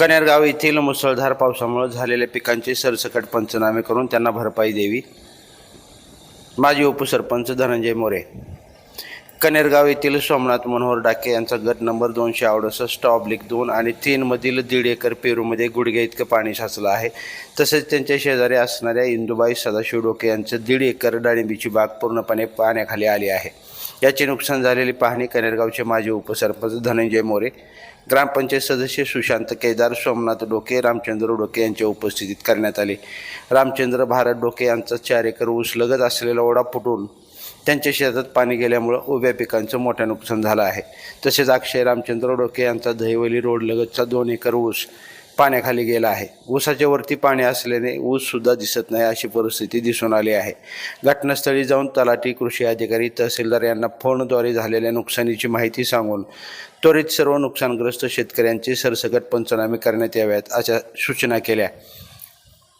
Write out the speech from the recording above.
कनेरगाव येथील मुसळधार पावसामुळे झालेल्या पिकांचे सरसकट पंचनामे करून त्यांना भरपाई द्यावी. माजी उपसरपंच धनंजय मोरे. कनेरगाव येथील सोमनाथ मनोहर डाके यांचा गट नंबर दोनशे अडुसष्ट ऑब्लिक दोन आणि तीनमधील दीड एकर पेरूमध्ये गुडघ्या इतकं पाणी साचलं आहे. तसेच त्यांच्या शेजारी असणाऱ्या इंदुबाई सदाशिव डोके यांचं दीड एकर डाळिंबीची बाग पूर्णपणे पाण्याखाली आली आहे. याचे नुकसान झालेली पाहणी कनेरगावचे माजी उपसरपंच धनंजय मोरे ग्रामपंचायत सदस्य सुशांत केदार सोमनाथ डोके रामचंद्र डोके यांच्या उपस्थितीत करण्यात आली. रामचंद्र भारत डोके यांचा चार एकर ऊस लगत असलेला ओढा फुटून त्यांच्या शेतात पाणी गेल्यामुळं उभ्या पिकांचं मोठं नुकसान झालं आहे. तसेच अक्षय रामचंद्र डोके यांचा दहिवली रोडलगतचा दोन एकर ऊस पाण्याखाली गेला आहे. ऊसाच्या वरती पाणी असल्याने ऊससुद्धा दिसत नाही अशी परिस्थिती दिसून आली आहे. घटनास्थळी जाऊन तलाठी कृषी अधिकारी तहसीलदार यांना फोनद्वारे झालेल्या नुकसानीची माहिती सांगून त्वरित सर्व नुकसानग्रस्त शेतकऱ्यांचे सरसकट पंचनामे करण्यात याव्यात अशा सूचना केल्या.